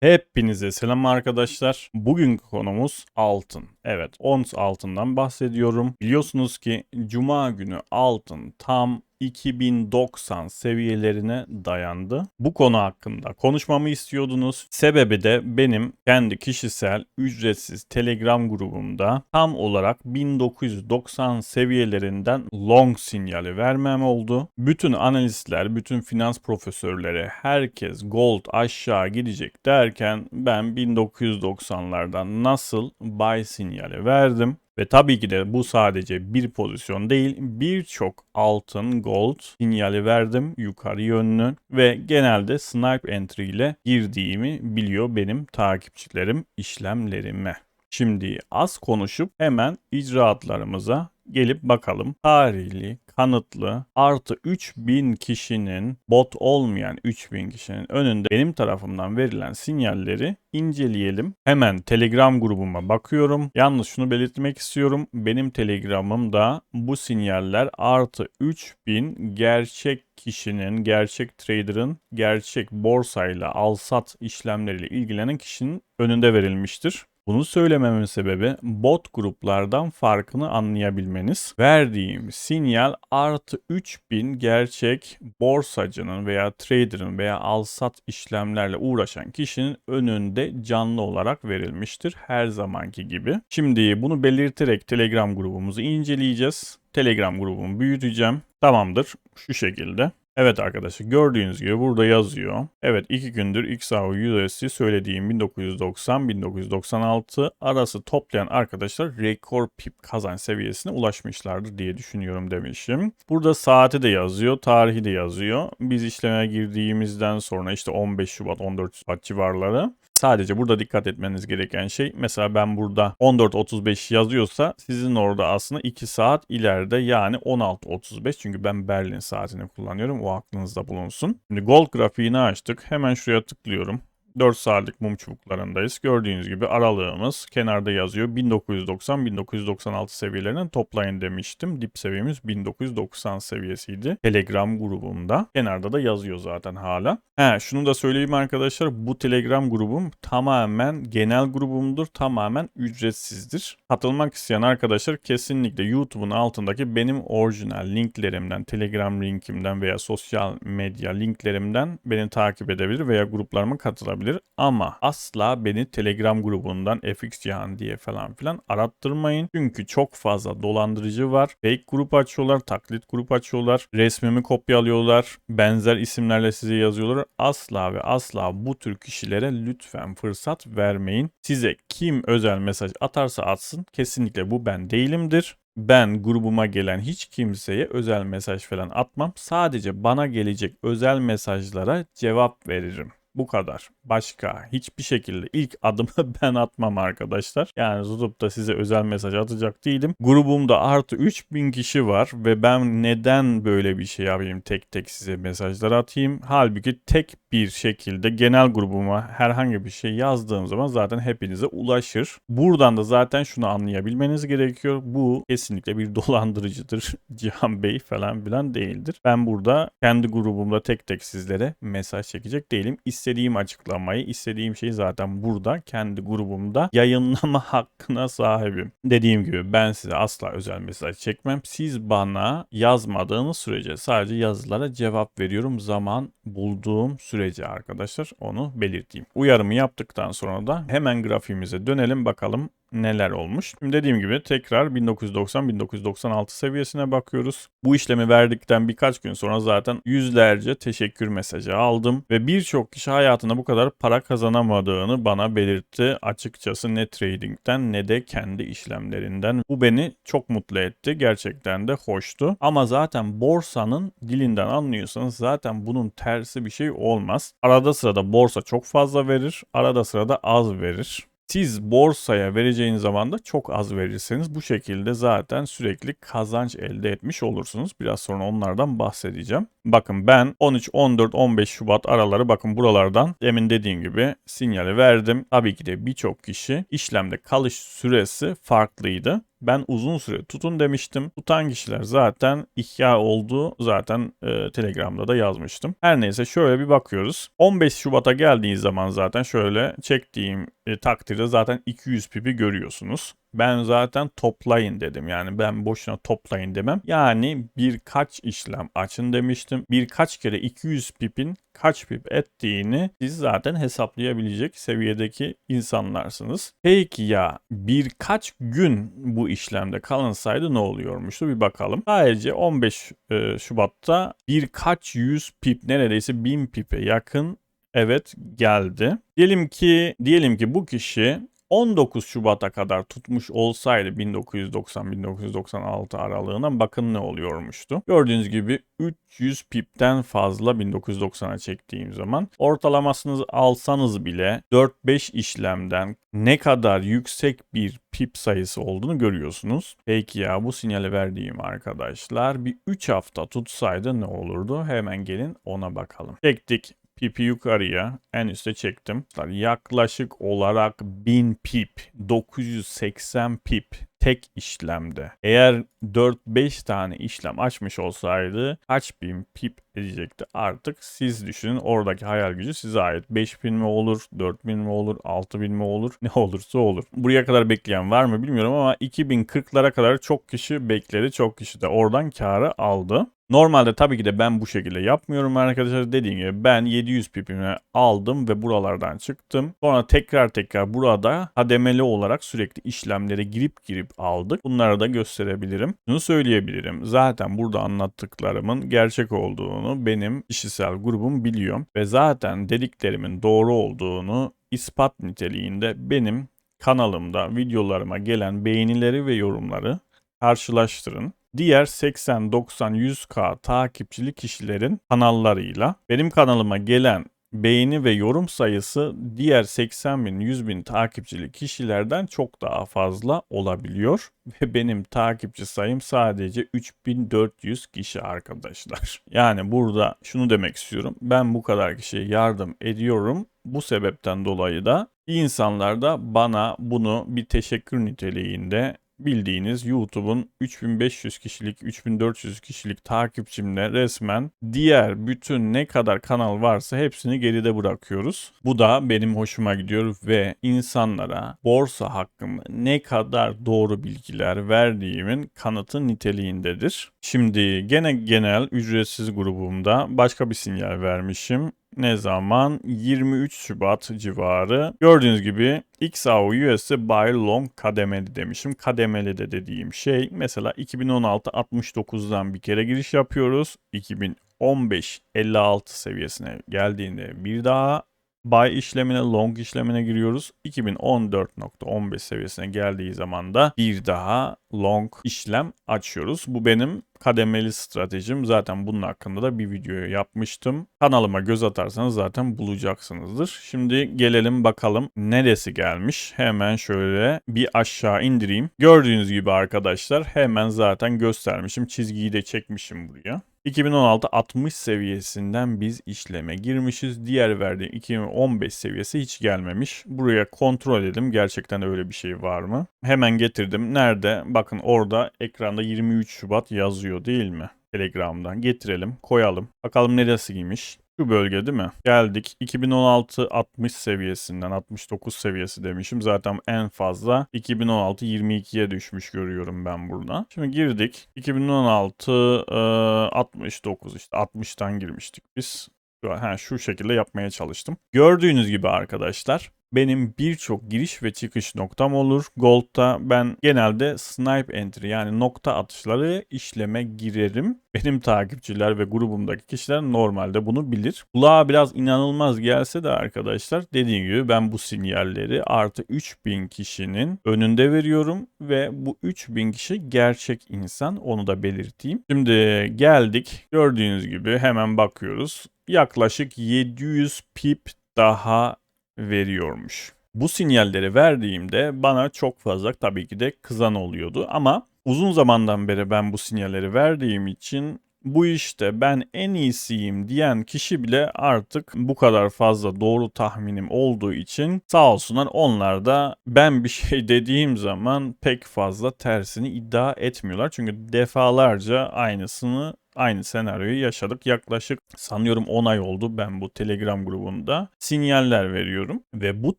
Hepinize selam arkadaşlar. Bugünkü konumuz altın. Evet, ons altından bahsediyorum. Biliyorsunuz ki cuma günü altın tam 2090 seviyelerine dayandı. Bu konu hakkında konuşmamı istiyordunuz. Sebebi de benim kendi kişisel ücretsiz Telegram grubumda tam olarak 1990 seviyelerinden long sinyali vermem oldu. Bütün analistler, bütün finans profesörleri, herkes gold aşağı gidecek derken ben 1990'lardan nasıl buy sinyali verdim. Ve tabii ki de bu sadece bir pozisyon değil, birçok altın, gold sinyali verdim yukarı yönlü ve genelde snipe entry ile girdiğimi biliyor benim takipçilerim işlemlerime. Şimdi az konuşup hemen icraatlarımıza gelip bakalım. Tarihli, kanıtlı artı 3000 kişinin bot olmayan 3000 kişinin önünde benim tarafımdan verilen sinyalleri inceleyelim. Hemen Telegram grubuma bakıyorum. Yalnız şunu belirtmek istiyorum. Benim Telegram'ımda bu sinyaller artı 3000 gerçek kişinin, gerçek trader'ın, gerçek borsayla al-sat işlemleriyle ilgilenen kişinin önünde verilmiştir. Bunu söylememin sebebi bot gruplardan farkını anlayabilmeniz. Verdiğim sinyal artı 3000 gerçek borsacının veya trader'ın veya al-sat işlemlerle uğraşan kişinin önünde canlı olarak verilmiştir. Her zamanki gibi. Şimdi bunu belirterek Telegram grubumuzu inceleyeceğiz. Telegram grubumu büyüteceğim. Tamamdır. Şu şekilde. Evet arkadaşlar gördüğünüz gibi burada yazıyor. Evet 2 gündür XAU USD söylediğim 1990-1996 arası toplayan arkadaşlar rekor pip kazanç seviyesine ulaşmışlardır diye düşünüyorum demişim. Burada saati de yazıyor, tarihi de yazıyor. Biz işleme girdiğimizden sonra işte 15 Şubat 14 Şubat civarları Sadece burada dikkat etmeniz gereken şey mesela ben burada 14.35 yazıyorsa sizin orada aslında 2 saat ileride yani 16.35 çünkü ben Berlin saatini kullanıyorum o aklınızda bulunsun. Şimdi Gold grafiğini açtık hemen şuraya tıklıyorum. 4 saatlik mum çubuklarındayız. Gördüğünüz gibi aralığımız kenarda yazıyor. 1990-1996 seviyelerinden toplayın demiştim. Dip seviyemiz 1990 seviyesiydi. Telegram grubumda. Kenarda da yazıyor zaten hala. He, şunu da söyleyeyim arkadaşlar. Bu Telegram grubum tamamen genel grubumdur. Tamamen ücretsizdir. Katılmak isteyen arkadaşlar kesinlikle YouTube'un altındaki benim orijinal linklerimden, Telegram linkimden veya sosyal medya linklerimden beni takip edebilir veya gruplarıma katılabilir olabilir ama asla beni Telegram grubundan FX Cihan diye falan filan arattırmayın. Çünkü çok fazla dolandırıcı var. Fake grup açıyorlar, taklit grup açıyorlar, resmimi kopyalıyorlar, benzer isimlerle size yazıyorlar. Asla ve asla bu tür kişilere lütfen fırsat vermeyin. Size kim özel mesaj atarsa atsın kesinlikle bu ben değilimdir. Ben grubuma gelen hiç kimseye özel mesaj falan atmam. Sadece bana gelecek özel mesajlara cevap veririm. Bu kadar. Başka hiçbir şekilde ilk adımı ben atmam arkadaşlar. Yani tutup da size özel mesaj atacak değilim. Grubumda artı 3000 kişi var ve ben neden böyle bir şey yapayım tek tek size mesajlar atayım. Halbuki tek bir şekilde genel grubuma herhangi bir şey yazdığım zaman zaten hepinize ulaşır. Buradan da zaten şunu anlayabilmeniz gerekiyor. Bu kesinlikle bir dolandırıcıdır. Cihan Bey falan filan değildir. Ben burada kendi grubumda tek tek sizlere mesaj çekecek değilim. İstediğim açıklamayı, istediğim şeyi zaten burada kendi grubumda yayınlama hakkına sahibim. Dediğim gibi ben size asla özel mesaj çekmem. Siz bana yazmadığınız sürece sadece yazılara cevap veriyorum zaman bulduğum sürece arkadaşlar onu belirteyim. Uyarımı yaptıktan sonra da hemen grafiğimize dönelim bakalım neler olmuş. Şimdi dediğim gibi tekrar 1990-1996 seviyesine bakıyoruz. Bu işlemi verdikten birkaç gün sonra zaten yüzlerce teşekkür mesajı aldım ve birçok kişi hayatında bu kadar para kazanamadığını bana belirtti. Açıkçası ne trading'den ne de kendi işlemlerinden. Bu beni çok mutlu etti. Gerçekten de hoştu. Ama zaten borsanın dilinden anlıyorsanız zaten bunun tersi bir şey olmaz. Arada sırada borsa çok fazla verir, arada sırada az verir. Siz borsaya vereceğiniz zaman da çok az verirseniz bu şekilde zaten sürekli kazanç elde etmiş olursunuz. Biraz sonra onlardan bahsedeceğim. Bakın ben 13, 14, 15 Şubat araları bakın buralardan demin dediğim gibi sinyali verdim. Tabii ki de birçok kişi işlemde kalış süresi farklıydı. Ben uzun süre tutun demiştim. Tutan kişiler zaten ihya oldu. Zaten e, Telegram'da da yazmıştım. Her neyse şöyle bir bakıyoruz. 15 Şubat'a geldiği zaman zaten şöyle çektiğim e, takdirde zaten 200 pipi görüyorsunuz. Ben zaten toplayın dedim. Yani ben boşuna toplayın demem. Yani birkaç işlem açın demiştim. Birkaç kere 200 pipin kaç pip ettiğini siz zaten hesaplayabilecek seviyedeki insanlarsınız. Peki ya birkaç gün bu işlemde kalınsaydı ne oluyormuştu bir bakalım. Sadece 15 e, Şubat'ta birkaç yüz pip neredeyse 1000 pipe yakın evet geldi. Diyelim ki diyelim ki bu kişi 19 Şubat'a kadar tutmuş olsaydı 1990-1996 aralığına bakın ne oluyormuştu. Gördüğünüz gibi 300 pipten fazla 1990'a çektiğim zaman ortalamasını alsanız bile 4-5 işlemden ne kadar yüksek bir pip sayısı olduğunu görüyorsunuz. Peki ya bu sinyali verdiğim arkadaşlar bir 3 hafta tutsaydı ne olurdu? Hemen gelin ona bakalım. Çektik pipi yukarıya en üste çektim. Yaklaşık olarak 1000 pip, 980 pip tek işlemde. Eğer 4-5 tane işlem açmış olsaydı kaç bin pip edecekti artık siz düşünün oradaki hayal gücü size ait. 5000 mi olur, 4000 mi olur, 6000 mi olur ne olursa olur. Buraya kadar bekleyen var mı bilmiyorum ama 2040'lara kadar çok kişi bekledi. Çok kişi de oradan karı aldı. Normalde tabii ki de ben bu şekilde yapmıyorum arkadaşlar. Dediğim gibi ben 700 pipimi aldım ve buralardan çıktım. Sonra tekrar tekrar burada hademeli olarak sürekli işlemlere girip girip aldık. Bunları da gösterebilirim. Şunu söyleyebilirim. Zaten burada anlattıklarımın gerçek olduğunu benim kişisel grubum biliyor. Ve zaten dediklerimin doğru olduğunu ispat niteliğinde benim kanalımda videolarıma gelen beğenileri ve yorumları karşılaştırın diğer 80, 90, 100k takipçili kişilerin kanallarıyla benim kanalıma gelen beğeni ve yorum sayısı diğer 80 bin 100 bin takipçili kişilerden çok daha fazla olabiliyor. Ve benim takipçi sayım sadece 3400 kişi arkadaşlar. Yani burada şunu demek istiyorum. Ben bu kadar kişiye yardım ediyorum. Bu sebepten dolayı da insanlar da bana bunu bir teşekkür niteliğinde bildiğiniz YouTube'un 3500 kişilik, 3400 kişilik takipçimle resmen diğer bütün ne kadar kanal varsa hepsini geride bırakıyoruz. Bu da benim hoşuma gidiyor ve insanlara borsa hakkında ne kadar doğru bilgiler verdiğimin kanıtı niteliğindedir. Şimdi gene genel ücretsiz grubumda başka bir sinyal vermişim ne zaman? 23 Şubat civarı. Gördüğünüz gibi XAU USD Buy Long kademeli demişim. Kademeli de dediğim şey mesela 2016 69'dan bir kere giriş yapıyoruz. 2015 56 seviyesine geldiğinde bir daha buy işlemine, long işlemine giriyoruz. 2014.15 seviyesine geldiği zaman da bir daha long işlem açıyoruz. Bu benim kademeli stratejim. Zaten bunun hakkında da bir video yapmıştım. Kanalıma göz atarsanız zaten bulacaksınızdır. Şimdi gelelim bakalım neresi gelmiş. Hemen şöyle bir aşağı indireyim. Gördüğünüz gibi arkadaşlar hemen zaten göstermişim. Çizgiyi de çekmişim buraya. 2016 60 seviyesinden biz işleme girmişiz. Diğer verdiğim 2015 seviyesi hiç gelmemiş. Buraya kontrol edelim gerçekten öyle bir şey var mı? Hemen getirdim. Nerede? Bakın orada ekranda 23 Şubat yazıyor değil mi? Telegram'dan getirelim, koyalım. Bakalım neresiymiş. Şu bölge değil mi? Geldik 2016 60 seviyesinden 69 seviyesi demişim. Zaten en fazla 2016 22'ye düşmüş görüyorum ben burada. Şimdi girdik. 2016 e, 69 işte 60'tan girmiştik biz. Ha, şu şekilde yapmaya çalıştım. Gördüğünüz gibi arkadaşlar benim birçok giriş ve çıkış noktam olur. Gold'da ben genelde snipe entry yani nokta atışları işleme girerim. Benim takipçiler ve grubumdaki kişiler normalde bunu bilir. Kulağa biraz inanılmaz gelse de arkadaşlar dediğim gibi ben bu sinyalleri artı 3000 kişinin önünde veriyorum ve bu 3000 kişi gerçek insan onu da belirteyim. Şimdi geldik gördüğünüz gibi hemen bakıyoruz. Yaklaşık 700 pip daha veriyormuş. Bu sinyalleri verdiğimde bana çok fazla tabii ki de kızan oluyordu ama uzun zamandan beri ben bu sinyalleri verdiğim için bu işte ben en iyisiyim diyen kişi bile artık bu kadar fazla doğru tahminim olduğu için sağ olsunlar onlar da ben bir şey dediğim zaman pek fazla tersini iddia etmiyorlar. Çünkü defalarca aynısını aynı senaryoyu yaşadık. Yaklaşık sanıyorum 10 ay oldu ben bu Telegram grubunda sinyaller veriyorum. Ve bu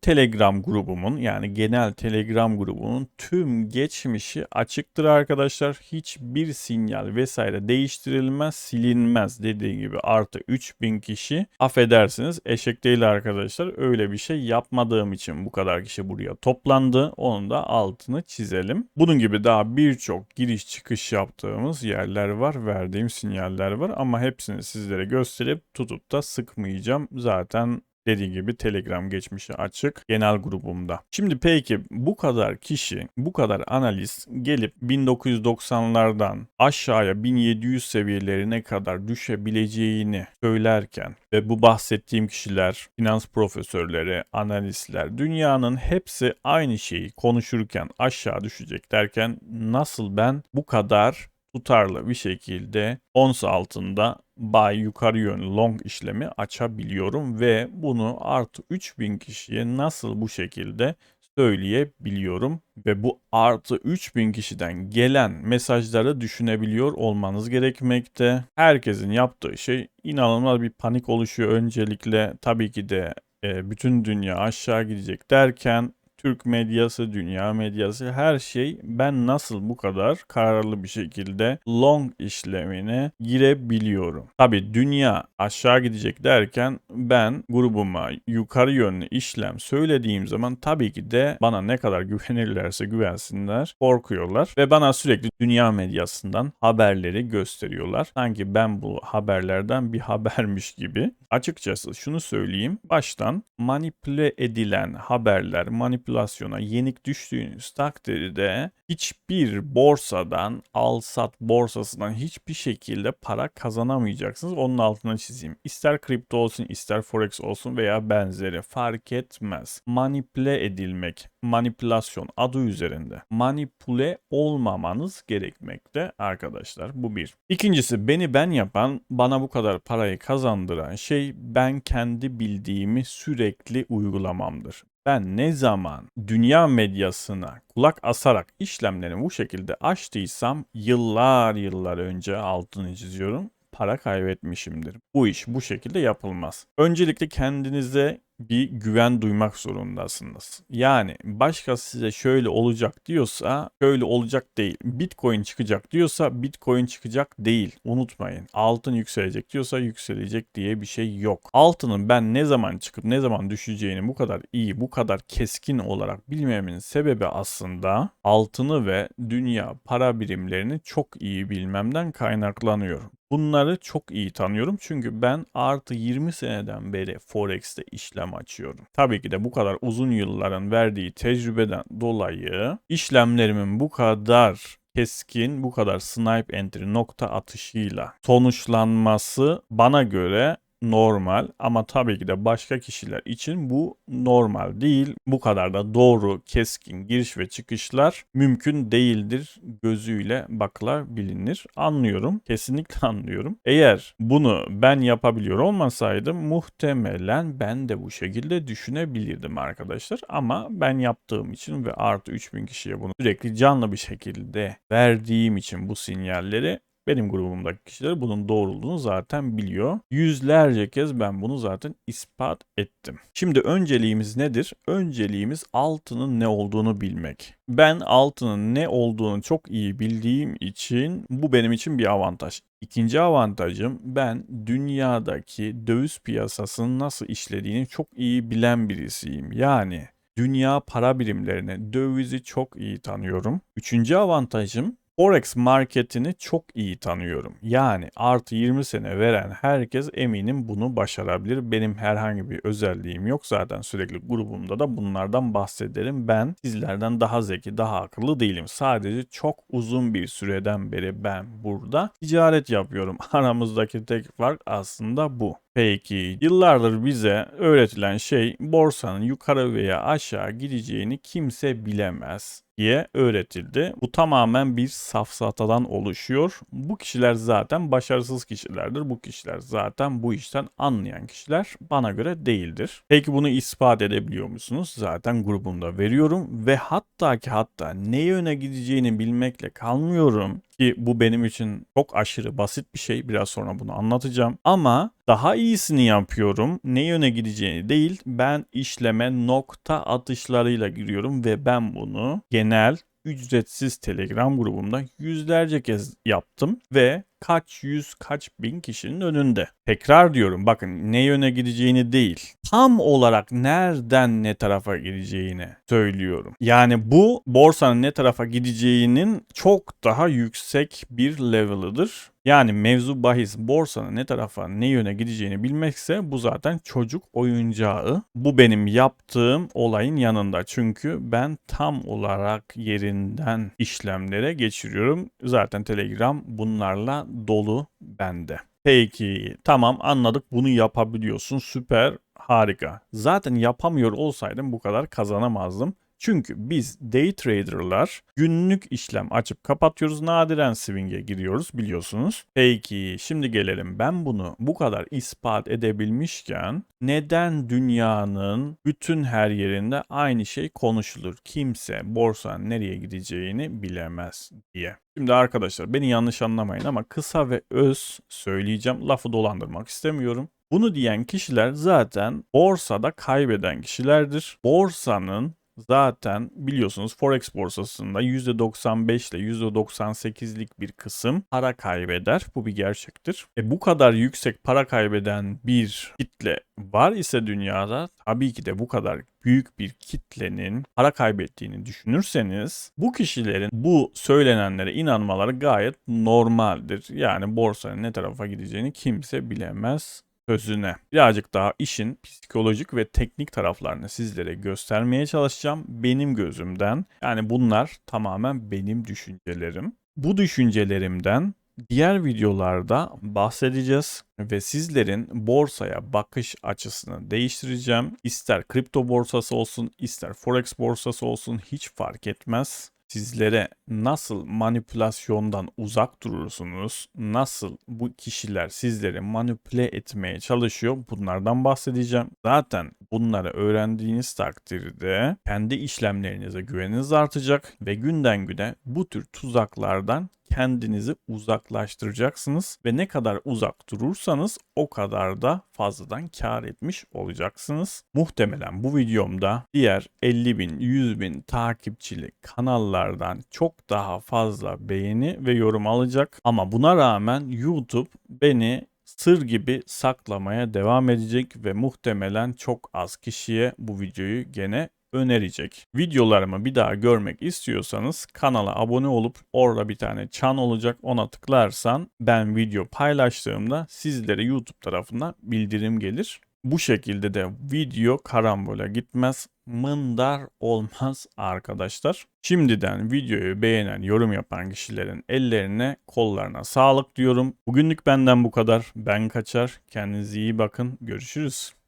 Telegram grubumun yani genel Telegram grubunun tüm geçmişi açıktır arkadaşlar. Hiçbir sinyal vesaire değiştirilmez, silinmez. Dediği gibi artı 3000 kişi affedersiniz eşek değil arkadaşlar. Öyle bir şey yapmadığım için bu kadar kişi buraya toplandı. Onun da altını çizelim. Bunun gibi daha birçok giriş çıkış yaptığımız yerler var. Verdiğim sinyaller var ama hepsini sizlere gösterip tutup da sıkmayacağım. Zaten Dediğim gibi Telegram geçmişi açık genel grubumda. Şimdi peki bu kadar kişi, bu kadar analist gelip 1990'lardan aşağıya 1700 seviyelerine kadar düşebileceğini söylerken ve bu bahsettiğim kişiler, finans profesörleri, analistler, dünyanın hepsi aynı şeyi konuşurken aşağı düşecek derken nasıl ben bu kadar tutarlı bir şekilde ons altında buy yukarı yönlü long işlemi açabiliyorum ve bunu artı 3000 kişiye nasıl bu şekilde söyleyebiliyorum ve bu artı 3000 kişiden gelen mesajları düşünebiliyor olmanız gerekmekte. Herkesin yaptığı şey inanılmaz bir panik oluşuyor öncelikle tabii ki de e, bütün dünya aşağı gidecek derken Türk medyası, dünya medyası her şey ben nasıl bu kadar kararlı bir şekilde long işlemine girebiliyorum. Tabi dünya aşağı gidecek derken ben grubuma yukarı yönlü işlem söylediğim zaman tabii ki de bana ne kadar güvenirlerse güvensinler korkuyorlar ve bana sürekli dünya medyasından haberleri gösteriyorlar. Sanki ben bu haberlerden bir habermiş gibi. Açıkçası şunu söyleyeyim. Baştan manipüle edilen haberler, manipüle manipülasyona yenik düştüğünüz takdirde hiçbir borsadan, al-sat borsasından hiçbir şekilde para kazanamayacaksınız. Onun altına çizeyim. İster kripto olsun, ister forex olsun veya benzeri fark etmez. Manipüle edilmek, manipülasyon adı üzerinde. Manipüle olmamanız gerekmekte arkadaşlar. Bu bir. İkincisi beni ben yapan, bana bu kadar parayı kazandıran şey ben kendi bildiğimi sürekli uygulamamdır. Ben ne zaman dünya medyasına kulak asarak işlemlerimi bu şekilde açtıysam yıllar yıllar önce altını çiziyorum para kaybetmişimdir. Bu iş bu şekilde yapılmaz. Öncelikle kendinize bir güven duymak zorundasınız. Yani başkası size şöyle olacak diyorsa şöyle olacak değil. Bitcoin çıkacak diyorsa Bitcoin çıkacak değil. Unutmayın. Altın yükselecek diyorsa yükselecek diye bir şey yok. Altının ben ne zaman çıkıp ne zaman düşeceğini bu kadar iyi, bu kadar keskin olarak bilmemin sebebi aslında altını ve dünya para birimlerini çok iyi bilmemden kaynaklanıyor. Bunları çok iyi tanıyorum çünkü ben artı 20 seneden beri Forex'te işlem açıyorum. Tabii ki de bu kadar uzun yılların verdiği tecrübeden dolayı işlemlerimin bu kadar keskin, bu kadar snipe entry nokta atışıyla sonuçlanması bana göre normal ama tabii ki de başka kişiler için bu normal değil. Bu kadar da doğru, keskin giriş ve çıkışlar mümkün değildir gözüyle bakılabilir. Anlıyorum. Kesinlikle anlıyorum. Eğer bunu ben yapabiliyor olmasaydım muhtemelen ben de bu şekilde düşünebilirdim arkadaşlar. Ama ben yaptığım için ve artı 3000 kişiye bunu sürekli canlı bir şekilde verdiğim için bu sinyalleri benim grubumdaki kişiler bunun doğruluğunu zaten biliyor. Yüzlerce kez ben bunu zaten ispat ettim. Şimdi önceliğimiz nedir? Önceliğimiz altının ne olduğunu bilmek. Ben altının ne olduğunu çok iyi bildiğim için bu benim için bir avantaj. İkinci avantajım ben dünyadaki döviz piyasasının nasıl işlediğini çok iyi bilen birisiyim. Yani dünya para birimlerini, dövizi çok iyi tanıyorum. Üçüncü avantajım Forex marketini çok iyi tanıyorum. Yani artı 20 sene veren herkes eminim bunu başarabilir. Benim herhangi bir özelliğim yok. Zaten sürekli grubumda da bunlardan bahsederim. Ben sizlerden daha zeki, daha akıllı değilim. Sadece çok uzun bir süreden beri ben burada ticaret yapıyorum. Aramızdaki tek fark aslında bu. Peki yıllardır bize öğretilen şey borsanın yukarı veya aşağı gideceğini kimse bilemez diye öğretildi. Bu tamamen bir safsatadan oluşuyor. Bu kişiler zaten başarısız kişilerdir. Bu kişiler zaten bu işten anlayan kişiler bana göre değildir. Peki bunu ispat edebiliyor musunuz? Zaten grubumda veriyorum ve hatta ki hatta ne yöne gideceğini bilmekle kalmıyorum ki bu benim için çok aşırı basit bir şey. Biraz sonra bunu anlatacağım. Ama daha iyisini yapıyorum. Ne yöne gideceğini değil, ben işleme nokta atışlarıyla giriyorum ve ben bunu genel ücretsiz Telegram grubumda yüzlerce kez yaptım ve kaç yüz kaç bin kişinin önünde. Tekrar diyorum bakın ne yöne gideceğini değil tam olarak nereden ne tarafa gideceğini söylüyorum. Yani bu borsanın ne tarafa gideceğinin çok daha yüksek bir level'ıdır. Yani mevzu bahis borsanın ne tarafa ne yöne gideceğini bilmekse bu zaten çocuk oyuncağı. Bu benim yaptığım olayın yanında. Çünkü ben tam olarak yerinden işlemlere geçiriyorum. Zaten Telegram bunlarla dolu bende. Peki tamam anladık bunu yapabiliyorsun süper harika. Zaten yapamıyor olsaydım bu kadar kazanamazdım. Çünkü biz day trader'lar günlük işlem açıp kapatıyoruz. Nadiren swing'e giriyoruz biliyorsunuz. Peki şimdi gelelim ben bunu bu kadar ispat edebilmişken neden dünyanın bütün her yerinde aynı şey konuşulur? Kimse borsanın nereye gideceğini bilemez diye. Şimdi arkadaşlar beni yanlış anlamayın ama kısa ve öz söyleyeceğim. Lafı dolandırmak istemiyorum. Bunu diyen kişiler zaten borsada kaybeden kişilerdir. Borsanın zaten biliyorsunuz Forex borsasında %95 ile %98'lik bir kısım para kaybeder. Bu bir gerçektir. E bu kadar yüksek para kaybeden bir kitle var ise dünyada tabii ki de bu kadar büyük bir kitlenin para kaybettiğini düşünürseniz bu kişilerin bu söylenenlere inanmaları gayet normaldir. Yani borsanın ne tarafa gideceğini kimse bilemez sözüne. Birazcık daha işin psikolojik ve teknik taraflarını sizlere göstermeye çalışacağım benim gözümden. Yani bunlar tamamen benim düşüncelerim. Bu düşüncelerimden diğer videolarda bahsedeceğiz ve sizlerin borsaya bakış açısını değiştireceğim. İster kripto borsası olsun, ister forex borsası olsun hiç fark etmez sizlere nasıl manipülasyondan uzak durursunuz? Nasıl bu kişiler sizleri manipüle etmeye çalışıyor? Bunlardan bahsedeceğim. Zaten bunları öğrendiğiniz takdirde kendi işlemlerinize güveniniz artacak ve günden güne bu tür tuzaklardan kendinizi uzaklaştıracaksınız ve ne kadar uzak durursanız o kadar da fazladan kar etmiş olacaksınız. Muhtemelen bu videomda diğer 50 bin, 100 bin takipçili kanallardan çok daha fazla beğeni ve yorum alacak. Ama buna rağmen YouTube beni sır gibi saklamaya devam edecek ve muhtemelen çok az kişiye bu videoyu gene önerecek. Videolarımı bir daha görmek istiyorsanız kanala abone olup orada bir tane çan olacak ona tıklarsan ben video paylaştığımda sizlere YouTube tarafından bildirim gelir. Bu şekilde de video karambola gitmez, mındar olmaz arkadaşlar. Şimdiden videoyu beğenen, yorum yapan kişilerin ellerine, kollarına sağlık diyorum. Bugünlük benden bu kadar. Ben kaçar. Kendinize iyi bakın. Görüşürüz.